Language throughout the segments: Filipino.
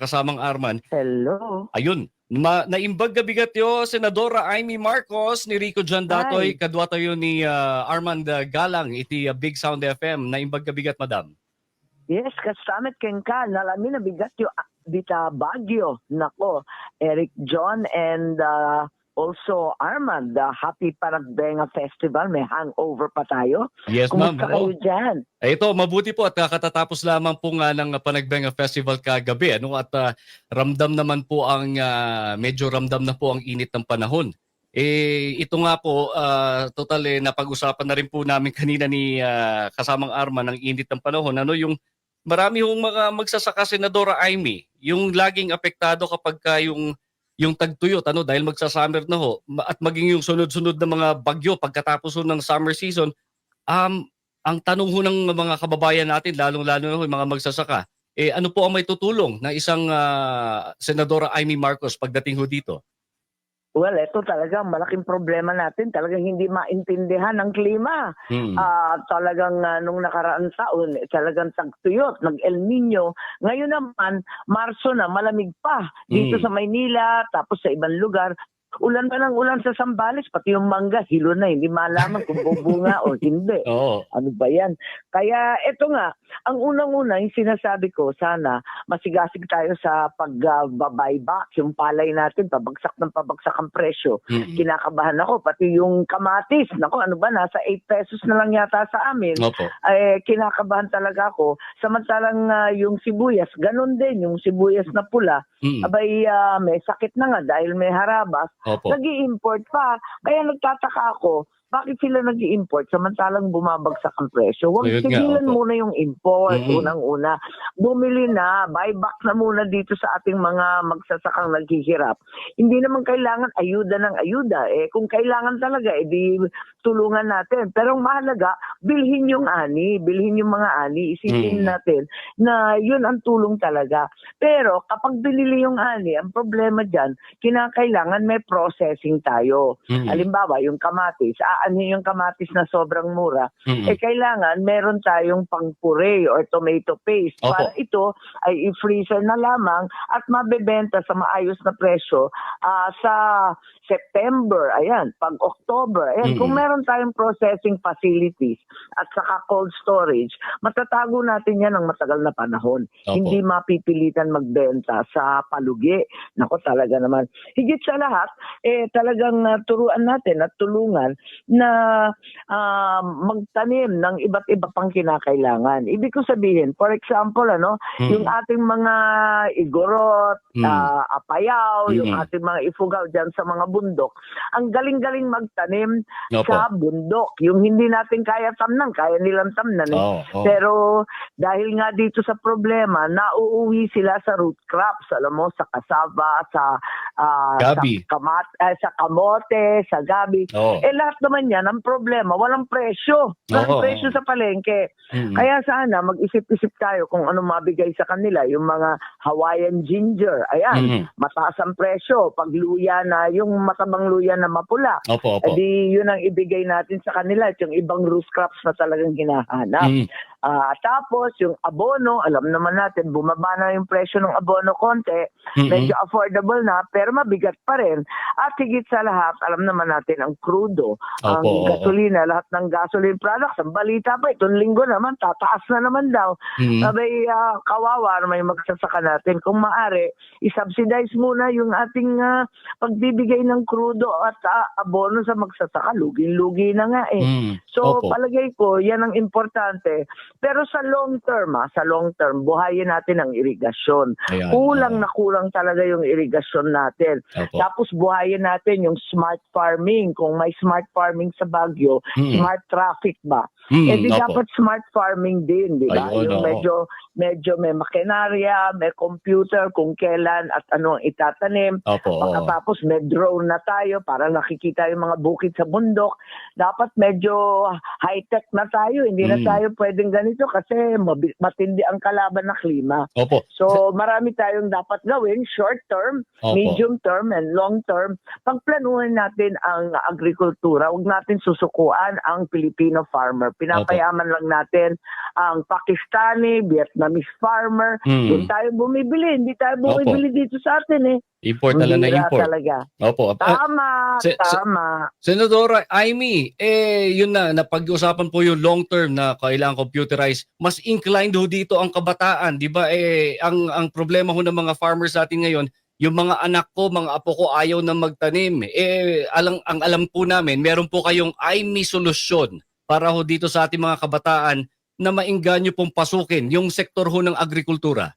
kasamang Arman. Hello. Ayun, ma naimbag gabigat yo Senadora Amy Marcos ni Rico Jandatoy Ay. kadwa tayo ni ah, Armand ah, Galang iti ah, Big Sound FM naimbag gabigat madam. Yes, kasamit keng ka. Nalami na bigat yung ah, dita Baguio. Nako, Eric John and uh, also Armand. The Happy Paragbenga Festival. May hangover pa tayo. Yes ma'am. Kumusta kayo dyan? Eh, Ito, mabuti po at kakatatapos lamang po nga ng Panagbenga Festival kagabi. Ano? At ah, ramdam naman po ang, ah, medyo ramdam na po ang init ng panahon. Eh, ito nga po, ah, total eh, napag-usapan na rin po namin kanina ni ah, kasamang Arman ng init ng panahon. Ano yung marami hong mga magsasaka Senadora Amy, yung laging apektado kapag ka yung yung tagtuyot ano dahil magsa-summer na ho at maging yung sunod-sunod na mga bagyo pagkatapos ho ng summer season um ang tanong ho ng mga kababayan natin, lalong-lalo na ho yung mga magsasaka, eh ano po ang may tutulong na isang ah, Senadora Amy Marcos pagdating ho dito? Well, ito talaga malaking problema natin. Talagang hindi maintindihan ng klima. Hmm. Ah, talagang ah, nung nakaraang taon, eh, talagang tagtuyot, nag-El Nino. Ngayon naman, Marso na, malamig pa. Dito Mm. sa Maynila, tapos sa ibang lugar. Ulan pa ng ulan sa Sambales, pati yung mangga, hilo na, hindi malaman kung bubunga o hindi. Oo. Ano ba yan? Kaya ito nga, ang unang-una, yung sinasabi ko, sana masigasig tayo sa pag-buyback, yung palay natin, pabagsak ng pabagsak ang presyo Mm. kinakabahan ako. Pati yung kamatis, nako ano ba, nasa 8 pesos na lang yata sa amin. Opo. Eh, kinakabahan talaga ako. Samantalang ah, yung sibuyas, ganun din, yung sibuyas na pula. Mm. Abay, ah, may sakit na nga dahil may harabas. Nag import pa. Kaya nagtataka ako, bakit sila nag import samantalang bumabagsak ang presyo? Huwag Ayun nga, sigilan opo. muna yung import, Mhm. unang-una. Bumili na, buyback na muna dito sa ating mga magsasakang naghihirap. Hindi naman kailangan ayuda ng ayuda. Eh, kung kailangan talaga, edi tulungan natin. Pero ang mahalaga, bilhin yung ani, bilhin yung mga ani, isipin Mhm. natin na yun ang tulong talaga. Pero kapag binili yung ani, ang problema dyan, kinakailangan may processing tayo. Mm. Halimbawa, yung kamatis, aanhin yung kamatis na sobrang mura, Mm. eh kailangan meron tayong pang-puree or tomato paste Opo. para ito ay i-freezer na lamang at mabebenta sa maayos na presyo ah, sa September, ayan, pag October, ayan, Mm-mm. kung meron tayong processing facilities at saka cold storage, matatago natin yan ng matagal na panahon. Opo. Hindi mapipilitan magbenta sa palugi. Nako talaga naman. Higit sa lahat, eh talagang ah, turuan natin at tulungan na ah, magtanim ng iba't iba pang kinakailangan. Ibig ko sabihin, for example, ano, Mm. yung ating mga igorot, Mm. ah, apayaw, yung Mm. ating mga ifugaw dyan sa mga bundok, ang galing-galing magtanim Opo. sa bundok. Yung hindi natin kaya tamnan, kaya nilang tamnan. eh. Oo. oo. Pero dahil nga dito sa problema, nauuwi sila sa root crops, alam mo, sa kasaba, sa ah, Gabi. sa, kamat, ah, sa kamote, sa gabi. Oo. Eh lahat naman yan, ang problema, walang presyo. Walang Oo. presyo sa palengke. Mm. Kaya sana mag-isip-isip tayo kung ano mabigay sa kanila. Yung mga Hawaiian ginger, ayan, Mm. mataas ang presyo. Pag luya na, yung matabang luya na mapula, Opo, opo. edi yun ang ibigay natin sa kanila at yung ibang root crops na talagang hinahanap. Mm. Ah, tapos yung abono, alam naman natin, bumaba na yung presyo ng abono konti, Mm-mm. medyo affordable na, pero mabigat pa rin. At higit sa lahat, alam naman natin ang crudo, ang Opo, oo. gasolina, lahat ng gasoline products. Ang balita pa, itong linggo naman, tataas na naman daw. Mm. Sabay, ah, kawawa may magsasaka natin. Kung maaari, isubsidize muna yung ating ah, pagbibigay ng crudo at ah, abono sa magsasaka. Lugin-lugi na nga eh. Mm. So Opo. palagay ko, yan ang importante. Pero sa long term, ah, sa long term, buhayin natin ang irigasyon. Ayan. Kulang na kulang talaga yung irigasyon natin. Opo. Tapos buhayin natin yung smart farming. Kung may smart farming sa Baguio, Mm. smart traffic ba? Mm, eh di opo. dapat smart farming din, di ba? Ayun, yung medyo medyo may makinarya, may computer kung kailan at ano ang itatanim. Opo. Pagkatapos may drone na tayo para nakikita yung mga bukid sa bundok. Dapat medyo high-tech na tayo. Hindi na Mm. tayo pwedeng ganito. Ganito kasi matindi ang kalaban na klima. Opo. So marami tayong dapat gawin, short term, Opo. medium term, and long term. Pagplanuhin natin ang agrikultura, huwag natin susukuan ang Filipino farmer. Pinapayaman lang natin ang Pakistani, Vietnamese farmer. Hmm. Doon tayo bumibili, hindi tayo bumibili dito sa atin eh. Import na lang na import. talaga. Opo. Ah, Tama, se- se- tama. Senadora Amy, eh yun na napag-usapan po yung long term na kailangan computerize. Mas inclined ho dito ang kabataan, 'di ba? Eh ang ang problema ho ng mga farmers natin ngayon, yung mga anak ko, mga apo ko ayaw na magtanim. Eh alang ang alam po namin, meron po kayong Amy solusyon para ho dito sa ating mga kabataan na maingganyo pong pasukin yung sektor ho ng agrikultura.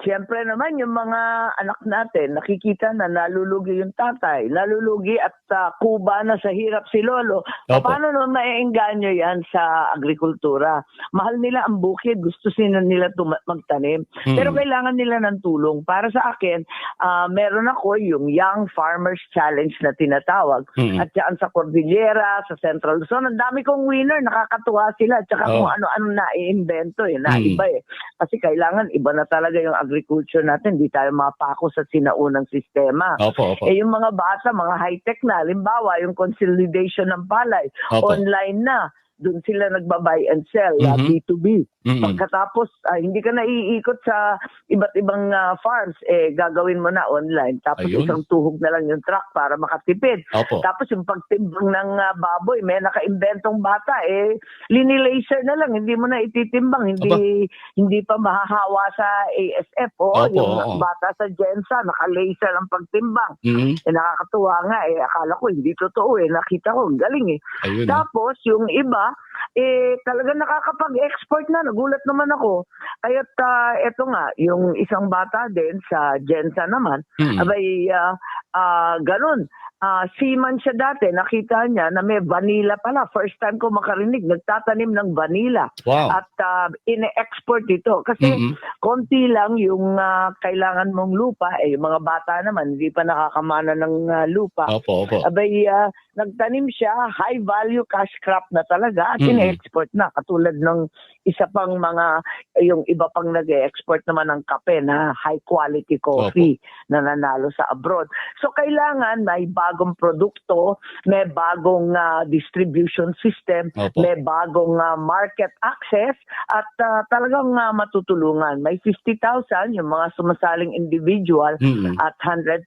Siyempre naman, yung mga anak natin, nakikita na nalulugi yung tatay, nalulugi at uh, kuba na sa hirap si Lolo. Opo. Paano naman maiengganyo yan sa agrikultura? Mahal nila ang bukid, gusto sila nila magtanim. Hmm. Pero kailangan nila ng tulong. Para sa akin, ah, meron ako yung Young Farmers Challenge na tinatawag. Hmm. At saan sa Cordillera, sa Central Luzon, ang dami kong winner, nakakatuwa sila. At saka Oh. kung ano-ano na i-invento eh, na Mm. iba eh. Kasi kailangan iba na talaga yung agriculture natin, hindi tayo mapako sa sinaunang sistema. Opo, opo. Eh yung mga bata, mga high-tech na, halimbawa yung consolidation ng palay, Opo. online na, doon sila nagba-buy and sell, ah, Mhm. B2B. Mm-mm. Pagkatapos, ah, hindi ka naiikot sa iba't ibang ah, farms, eh, gagawin mo na online. Tapos Ayun. isang tuhog na lang yung truck para makatipid. Opo. Tapos yung pagtimbang ng ah, baboy, may nakaimbentong bata, eh, linilaser na lang, hindi mo na ititimbang, hindi hindi pa mahahawa sa ASF. O, Opo, yung oo. bata sa Gensa, naka-laser ang pagtimbang. Mhm. Eh, nakakatuwa nga, eh, akala ko hindi totoo, eh, nakita ko, galing eh. Ayun. Tapos, yung iba, eh, talaga nakakapag-export na. Nagulat naman ako. Kaya't, ah, eto nga, yung isang bata din sa Gensa naman, Mhm. abay, ah, ah, ganun. Ah, seaman siya dati, nakita niya na may vanilla pala. First time ko makarinig, nagtatanim ng vanilla. Wow. At ah, ine-export ito. Kasi Mhm. konti lang yung ah, kailangan mong lupa. Eh, yung mga bata naman, hindi pa nakakamana ng ah, lupa. Opo, opo. Abay, ah, nagtanim siya, high value cash crop na talaga at Mhm. ine-export na. Katulad ng isa pang mga, yung iba pang nag-export naman ng kape na high quality coffee na nanalo sa abroad. So kailangan may bagong produkto, may bagong ah, distribution system, Opo. may bagong ah, market access at ah, talagang ah, matutulungan. May 50,000 yung mga sumasaling individual Mhm. at 100,000.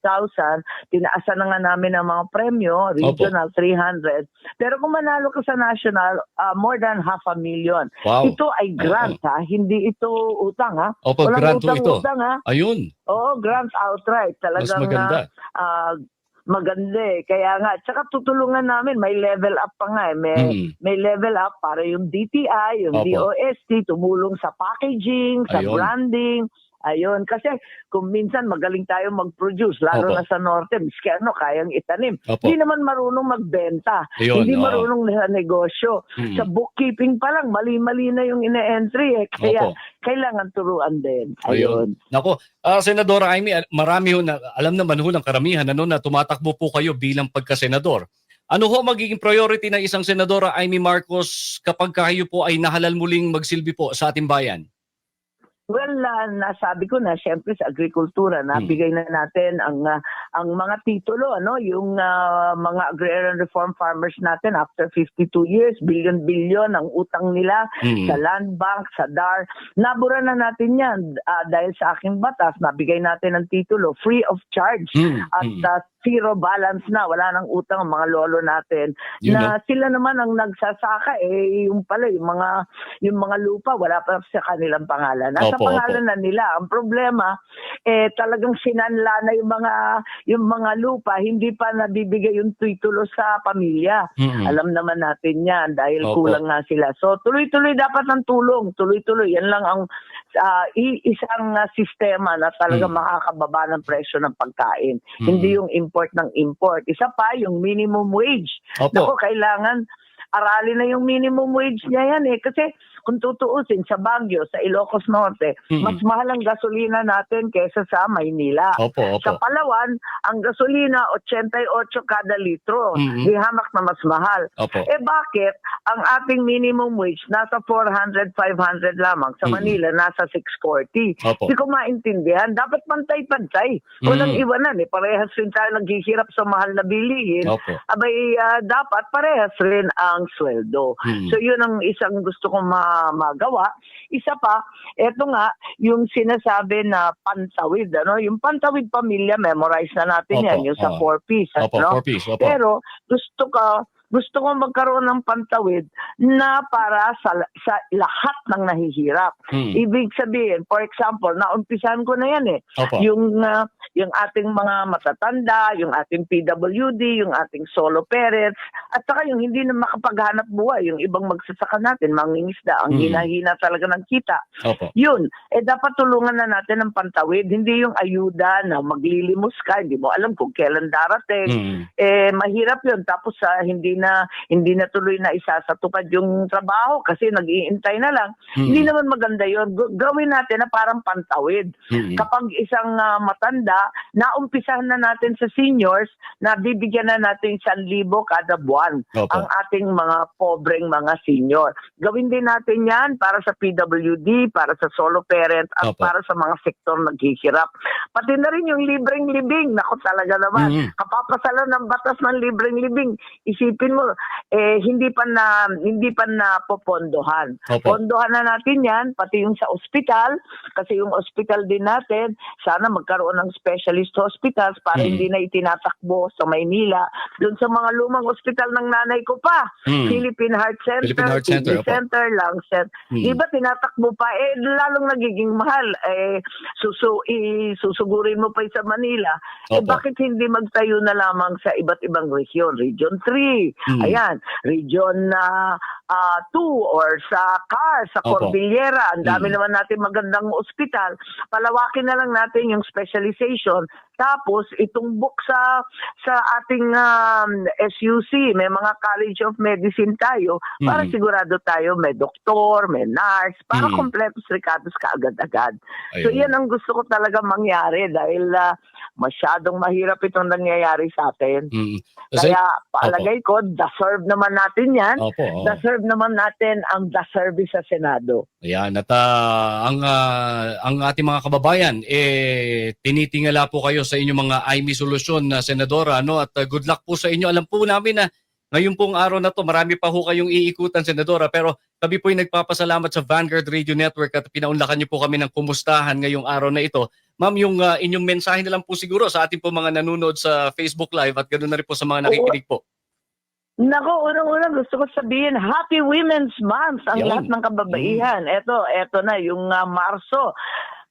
Tinaasan na nga namin ang mga premyo, regional 300. Pero kung manalo ka sa national, ah, more than half a million. Wow. Ito ay grant ha, hindi ito utang ha. Opo, Walang grant utang, ito. utang ha. Ayun, Oo, grant outright. mas Talagang maganda. ah, ah, maganda eh. Kaya nga, tsaka tutulungan namin, may level up pa nga eh. May, Mhm. may level up para yung DTI, yung Opo. DOST, tumulong sa packaging, sa Ayun. branding. Ayun, kasi kung minsan magaling tayo mag-produce, lalo Opo. na sa norte, miski ano, kayang itanim. Opo. Hindi naman marunong magbenta. Ayun, hindi oo. marunong sa negosyo. Mhm. Sa bookkeeping pa lang, mali-mali na yung ine-entry eh. Kaya Opo. kailangan turuan din. Ayun. Ayun. Nako, ah, Senadora Amy, marami ho na, alam naman ho ng karamihan ano, na tumatakbo po kayo bilang pagkasenador. Ano ho magiging priority ng isang Senadora Amy Marcos kapag kayo po ay nahalal muling magsilbi po sa ating bayan? Well, ah, nasabi ko na, syempre sa agrikultura, nabigay na natin ang ah, ang mga titulo, ano, yung ah, mga agrarian reform farmers natin after 52 years, billion-billion ang utang nila Mhm. sa land bank, sa DAR. Nabura na natin yan ah, dahil sa aking batas, nabigay natin ang titulo, free of charge. Mhm. At Mhm. Zero balance na, wala nang utang ang mga lolo natin. Yun, na sila naman ang nagsasaka eh yung pala yung mga yung mga lupa wala pa sa kanilang pangalan. Nasa Opo, pangalan na nila. Ang problema eh talagang sinanla na yung mga yung mga lupa, hindi pa nabibigay yung titulo sa pamilya. Mhm. Alam naman natin 'yan dahil Opo. kulang nga sila. So tuloy-tuloy dapat ang tulong, tuloy-tuloy. Yan lang ang ah, i- isang ah, sistema na talaga Mm. makakababa ng presyo ng pagkain. Mhm. Hindi yung import ng import. Isa pa yung minimum wage. Opo. Nako, kailangan aralin na yung minimum wage niya yan eh. Kasi kung tutuusin sa Baguio, sa Ilocos Norte, Mm. mas mahal ang gasolina natin kaysa sa Maynila. Opo, Sa opo. Palawan, ang gasolina 88 kada litro. Mhm. Di hamak na mas mahal. Opo. Eh bakit ang ating minimum wage nasa 400, 500 lamang. Sa. Manila, nasa 640. Opo. Hindi ko maintindihan. Dapat pantay-pantay. Walang Mm. iwanan eh. Parehas rin tayo naghihirap sa mahal na bilihin. Opo. Abay, ah, dapat parehas rin ang sweldo. Mm. So yun ang isang gusto kong ma- magawa. Isa pa, eto nga, yung sinasabi na pantawid, ano? Yung pantawid pamilya, memorize na natin Opo, yan, yung sa oo. four piece, Opo, ano? four piece. Opo. Pero gusto ka gusto ko magkaroon ng pantawid na para sa, sa lahat ng nahihirap. Mm. Ibig sabihin, for example, naumpisahan ko na yan eh. Opo. Yung ah, yung ating mga matatanda, yung ating PWD, yung ating solo parents, at saka yung hindi na makapaghanap buhay, yung ibang magsasaka natin, mangingisda, ang Mm. hina-hina talaga ng kita. Opo. Yun, eh dapat tulungan na natin ng pantawid, hindi yung ayuda na maglilimos ka, hindi mo alam kung kailan darating. Mm. Eh mahirap yun tapos sa hindi na hindi na tuloy na isasatupad yung trabaho kasi nag-iintay na lang. Mm. Hindi naman maganda. Gu- Gawin natin na parang pantawid. Mm. Kapag isang ah, matanda, naumpisahan na natin sa seniors na bibigyan na natin 1,000 kada buwan Opo. ang ating mga pobreng mga senior. Gawin din natin yan para sa PWD, para sa solo parent, at Opo. para sa mga sektor naghihirap. Pati na rin yung libreng libing. Nako talaga naman. Mm. Kapapasalan ng batas ng libreng libing. Isipin mo, eh, hindi pa na, hindi pa na popondohan. Opo. Pondohan na natin yan, pati yung sa ospital, kasi yung ospital din natin, sana magkaroon ng specialist hospitals para Mm. hindi na itinatakbo sa Maynila. Doon sa mga lumang ospital ng nanay ko pa, Mm. Philippine Heart Center, Philippine Heart Center, opo. Center, Lung Center. Mm. Iba tinatakbo pa, eh lalong nagiging mahal. Eh, susu, i, susugurin mo pa sa Manila. Eh Opo. bakit hindi magtayo na lamang sa iba't ibang region? Region 3, Mm. ayan, region na 2 or sa CAR, sa Opo. Cordillera. Ang dami Mm. naman natin magandang ospital. Palawakin na lang natin yung specialization. Tapos itumbok sa sa ating um, SUC, may mga College of Medicine tayo para Mm. sigurado tayo may doktor, may nurse, para Mm. kompletos rekados kaagad-agad. So yan ang gusto ko talaga mangyari dahil ah, masyadong mahirap itong nangyayari sa atin. Mm. Kasi, Kaya palagay ko, deserve naman natin yan. opo. oo. Deserve naman natin ang the service sa Senado. Ayan, at ah, ang, ah, ang ating mga kababayan, eh, tinitingala po kayo sa inyong mga IME solusyon na senadora, no? At ah, good luck po sa inyo. Alam po namin na ngayon pong araw na to, marami pa ho kayong iikutan, senadora, pero kami po ay nagpapasalamat sa Vanguard Radio Network at pinaunlakan niyo po kami ng kumustahan ngayong araw na ito. Ma'am, yung ah, inyong mensahe na lang po siguro sa ating po mga nanonood sa Facebook Live at ganoon na rin po sa mga nakikinig po. Nako, unang-una gusto ko sabihin, Happy Women's Month ang Yun. lahat ng kababaihan. Eto, eto na, yung ah, Marso.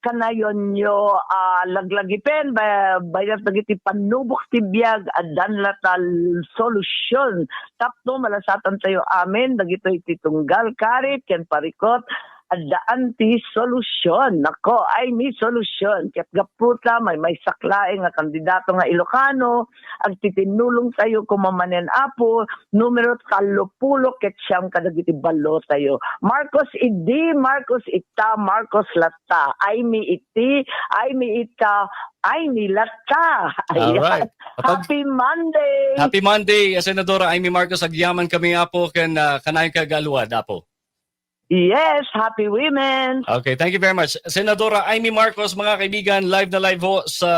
Kanayon nyo ah, laglagipen, ba, bayat dagiti panubok tibiyag, adan latal solusyon. Tapno, malasatan tayo amin, dagito ititunggal karit, ken parikot, adaan ti solusyon. Nako, ay may solusyon. Ket gaputa, may may saklaing nga kandidato nga Ilocano, ang titinulong tayo kumamanen apo, numero kalupulo ket siyang kadagiti balo tayo. Marcos idi, Marcos ita, Marcos lata. Ay mi iti, ay mi ita, ay mi lata. Alright. Ayan. Kapag Happy Monday! Happy Monday, Senadora Amy Marcos. Agyaman kami nga po kan uh, kanayong kagaluwa, dapo. Yes, happy women! Okay, thank you very much. Senadora Amy Marcos, mga kaibigan, live na live ho sa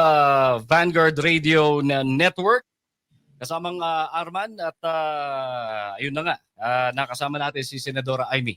Vanguard Radio na Network. Kasamang ah, Arman at ah, ayun na nga, ah, nakasama natin si Senadora Amy.